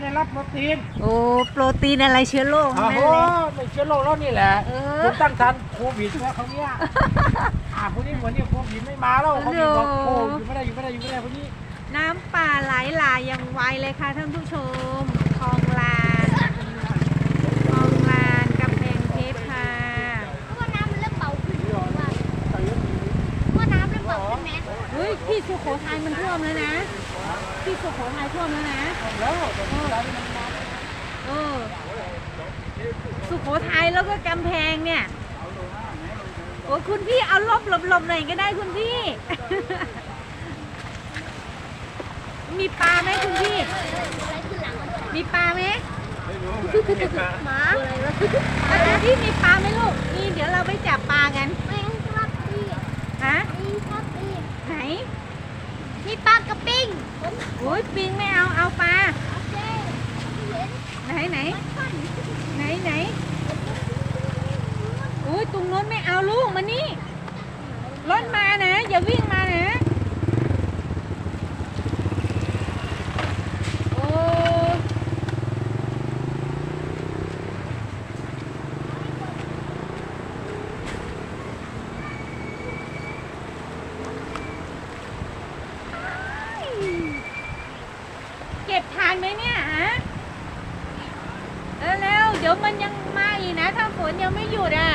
ไม่ได้รับโปรตีนโอ้โปรตีนอะไรเชื้อโรคโอ้ทั้งโหนั้นเลยไม่เชื้อโรคแล้วนี่แหละ เออ คุณตั้งทันโควิดแล้วเขาเนี้ยอ่าพวกนี้วันนี้โควิดไม่มาแล้วโควิดบอกโคอยู่ไม่ได้อยู่ไม่ได้อยู่ไม่ได้พวกนี้ น้ำป่าไหลหลากอย่างไวเลยค่ะท่านผู้ชมคลองลานคลองลานกำแพงเพชรค่ะ เพราะว่าน้ำมันเริ่มเบาขึ้นว่าเพราะว่าน้ำเริ่มเบาขึ้นไหม เฮ้ย ที่สุโขทัยมันท่วมแล้วนะ ที่สุโขทัยท่วมแล้วนะแล้วตอนนี้ร้านนี้มันมาเออสุโขทัยแล้วก็กำแพงเนี่ยโอ้คุณพี่เอาลบหลบหลบหน่อยก็ได้คุณพี่ มีปลาไหมคุณพี่อะไรขึ้นหลังมันมีปลาไหมหมาอาจารย์พี่มีปลาไหมลูก นี่เดี๋ยวเราไปจับปลากัน ไม่ครับพี่ ฮะ นี่ครับพี่ ไหน นี่ ปลากระปิ้งผมโอ้ยปิงไม่เอาเอาปลาโอเคเห็นไหนไหนท่อนไหนไหนโอ้ยตรงโน้นไม่เอาลูกมานี่รถมานะอย่าวิ่งมานะ โอ้เก็บทานไหมเนี่ยฮะเร็วๆเดี๋ยวมันยังมาอีกนะ ถ้าฝนยังไม่หยุดอะ